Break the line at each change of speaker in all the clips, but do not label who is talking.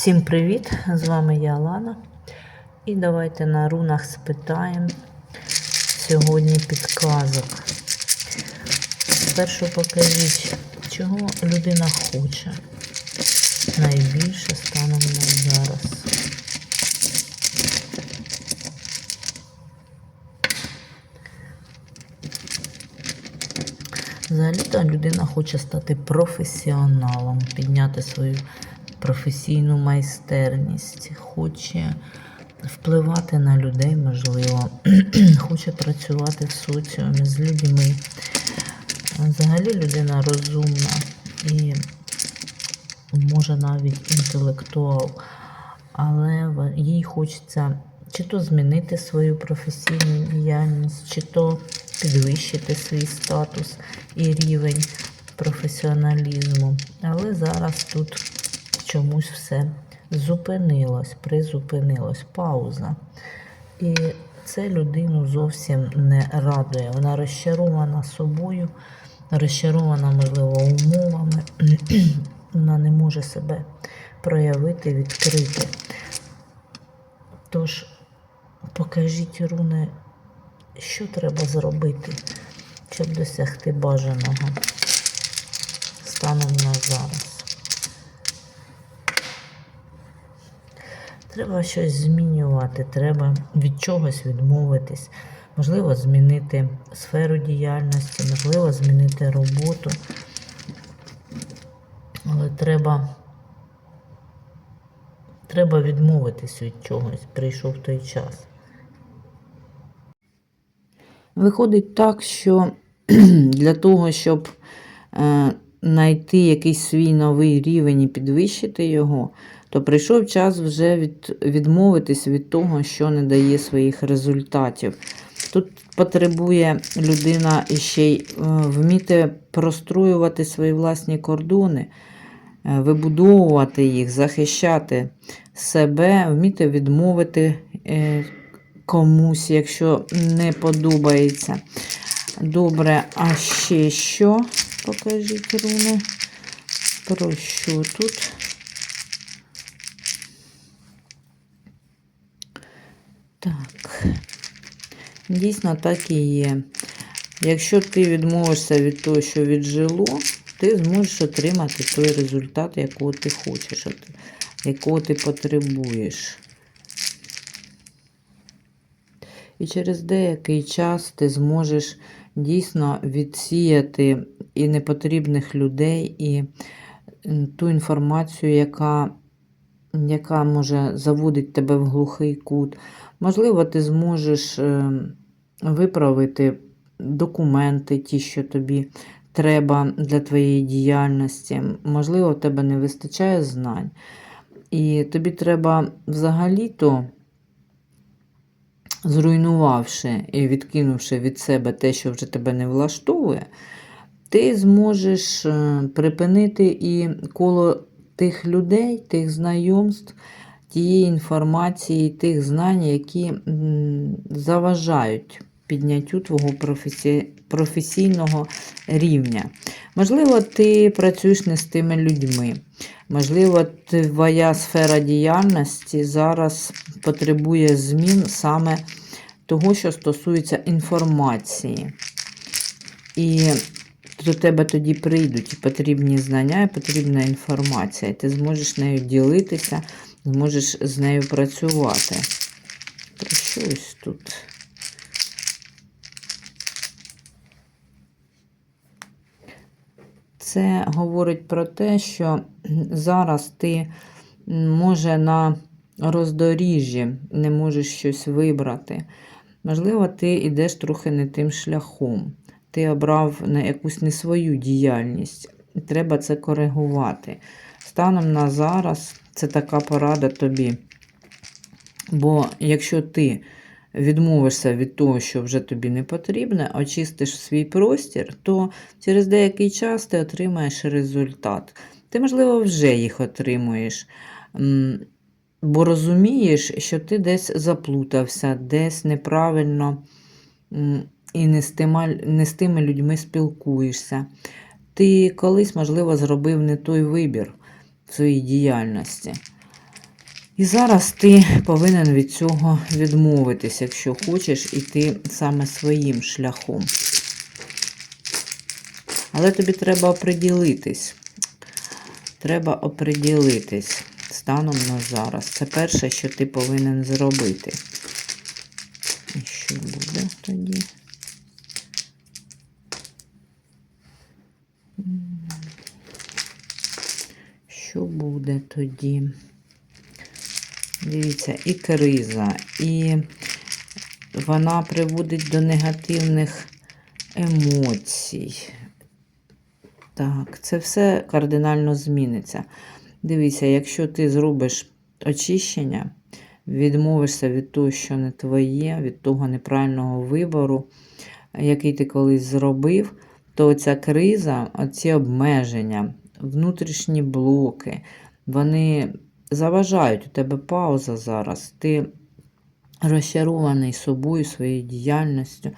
Всім привіт! З вами я Лана. І давайте на рунах спитаємо сьогодні підказок. Спершу покажіть, чого людина хоче найбільше станом на зараз. Взагалі-то людина хоче стати професіоналом, підняти свою професійну майстерність, хоче впливати на людей, можливо, хоче працювати в соціумі з людьми. Взагалі людина розумна і може навіть інтелектуал, але їй хочеться чи то змінити свою професійну діяльність, чи то підвищити свій статус і рівень професіоналізму. Але зараз тут чомусь все зупинилось, призупинилось, пауза. І це людину зовсім не радує. Вона розчарована собою, розчарована, можливо, умовами. Вона не може себе проявити, відкрити. Тож, покажіть, руни, що треба зробити, щоб досягти бажаного станом на зараз. Треба щось змінювати, треба від чогось відмовитись, можливо, змінити сферу діяльності, можливо, змінити роботу. Але треба, треба відмовитись від чогось. Прийшов той час. Виходить так, що для того, щоб е, знайти якийсь свій новий рівень і підвищити його, то прийшов час вже від, відмовитись від того, що не дає своїх результатів. Тут потребує людина іще й е, вміти простроювати свої власні кордони, е, вибудовувати їх, захищати себе, вміти відмовити е, комусь, якщо не подобається. Добре, а ще що? Покажіть руни. Про що тут? Так. Дійсно, так і є. Якщо ти відмовишся від того, що віджило, ти зможеш отримати той результат, якого ти хочеш, якого ти потребуєш. І через деякий час ти зможеш дійсно відсіяти і непотрібних людей, і ту інформацію, яка, яка може заводить тебе в глухий кут. Можливо, ти зможеш е, виправити документи, ті, що тобі треба для твоєї діяльності. Можливо, в тебе не вистачає знань. І тобі треба взагалі-то зруйнувавши і відкинувши від себе те, що вже тебе не влаштовує, ти зможеш е, припинити і коло тих людей, тих знайомств, тієї інформації, тих знань, які заважають підняттю твого професі- професійного рівня. Можливо, ти працюєш не з тими людьми. Можливо, твоя сфера діяльності зараз потребує змін саме того, що стосується інформації. І до тебе тоді прийдуть і потрібні знання, і потрібна інформація. І ти зможеш нею ділитися, зможеш з нею працювати. Про щось тут. Це говорить про те, що зараз ти може на роздоріжжі не можеш щось вибрати. Можливо, ти йдеш трохи не тим шляхом. Ти обрав на якусь не свою діяльність. І треба це коригувати. Станом на зараз це така порада тобі. Бо якщо ти відмовишся від того, що вже тобі не потрібне, очистиш свій простір, то через деякий час ти отримаєш результат. Ти, можливо, вже їх отримуєш, бо розумієш, що ти десь заплутався, десь неправильно і не з, тима, не з тими людьми спілкуєшся. Ти колись, можливо, зробив не той вибір в своїй діяльності. І зараз ти повинен від цього відмовитись, якщо хочеш іти саме своїм шляхом. Але тобі треба оприділитись. Треба оприділитись станом на зараз. Це перше, що ти повинен зробити. І що буде тоді? Що буде тоді? Дивіться, і криза, і вона приводить до негативних емоцій. Так, це все кардинально зміниться. Дивіться, якщо ти зробиш очищення, відмовишся від того, що не твоє, від того неправильного вибору, який ти колись зробив, то ця криза, оці обмеження, внутрішні блоки, вони заважають. У тебе пауза зараз. Ти розчарований собою, своєю діяльністю.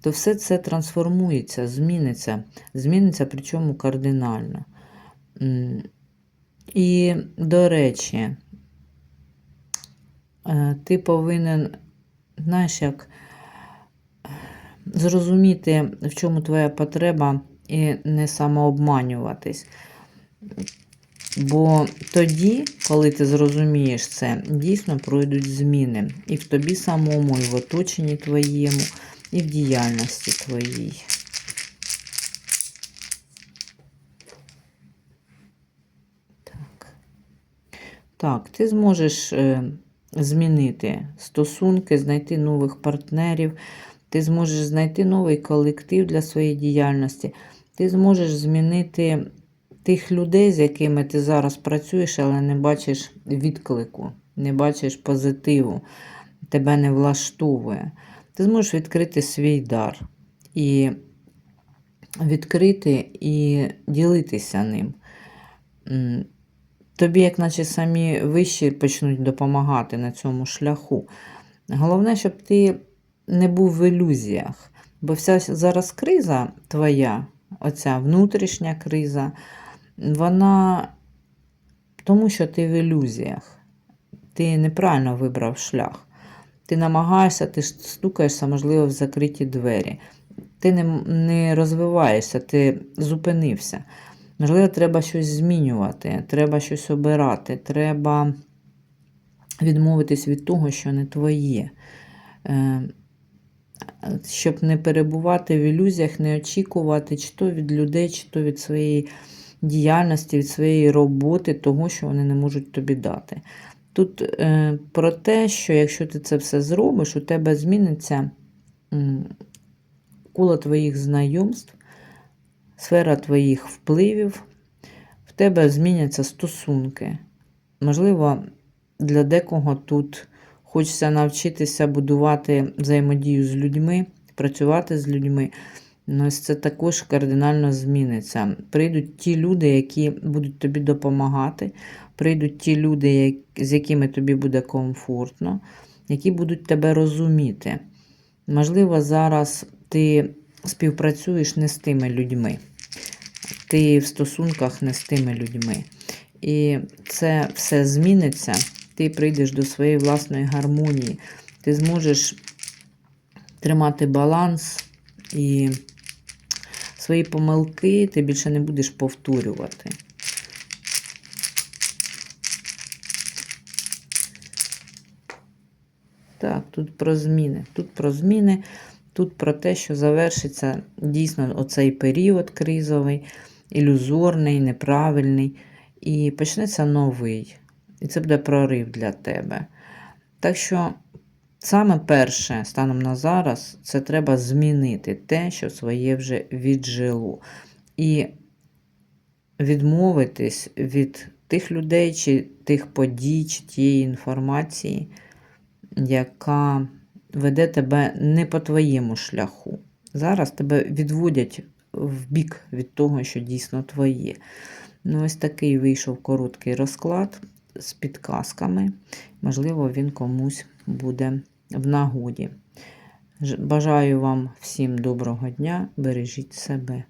То все це трансформується, зміниться. Зміниться, причому кардинально. І, до речі, е, ти повинен, знаєш, як зрозуміти, в чому твоя потреба, і не самообманюватись. Бо тоді, коли ти зрозумієш це, дійсно пройдуть зміни і в тобі самому, і в оточенні твоєму, і в діяльності твоїй. Так, так ти зможеш е, змінити стосунки, знайти нових партнерів, ти зможеш знайти новий колектив для своєї діяльності, ти зможеш змінити тих людей, з якими ти зараз працюєш, але не бачиш відклику, не бачиш позитиву, тебе не влаштовує. Ти зможеш відкрити свій дар і відкрити і ділитися ним. Тобі, як наче самі вищі почнуть допомагати на цьому шляху. Головне, щоб ти не був в ілюзіях. Бо вся зараз криза твоя, оця внутрішня криза, вона тому, що ти в ілюзіях. Ти неправильно вибрав шлях. Ти намагаєшся, ти стукаєшся, можливо, в закриті двері. Ти не, не розвиваєшся, ти зупинився. Можливо, треба щось змінювати, треба щось обирати, треба відмовитись від того, що не твоє. Е, Щоб не перебувати в ілюзіях, не очікувати, чи то від людей, чи то від своєї діяльності, від своєї роботи, того, що вони не можуть тобі дати. Тут е, про те, що якщо ти це все зробиш, у тебе зміниться коло твоїх знайомств, сфера твоїх впливів, в тебе зміняться стосунки. Можливо, для декого тут хочеться навчитися будувати взаємодію з людьми, працювати з людьми. Ну, ось це також кардинально зміниться. Прийдуть ті люди, які будуть тобі допомагати, прийдуть ті люди, з якими тобі буде комфортно, які будуть тебе розуміти. Можливо, зараз ти співпрацюєш не з тими людьми, ти в стосунках не з тими людьми. І це все зміниться, ти прийдеш до своєї власної гармонії, ти зможеш тримати баланс і свої помилки ти більше не будеш повторювати. Так, тут про зміни. Тут про зміни, тут про те, що завершиться дійсно оцей період кризовий, ілюзорний, неправильний, і почнеться новий. І це буде прорив для тебе. Так що Саме перше, станом на зараз, це треба змінити те, що своє вже віджило. І відмовитись від тих людей, чи тих подій, чи тієї інформації, яка веде тебе не по твоєму шляху. Зараз тебе відводять в бік від того, що дійсно твоє. Ну, ось такий вийшов короткий розклад з підказками. Можливо, він комусь буде в нагоді. Бажаю вам всім доброго дня, бережіть себе.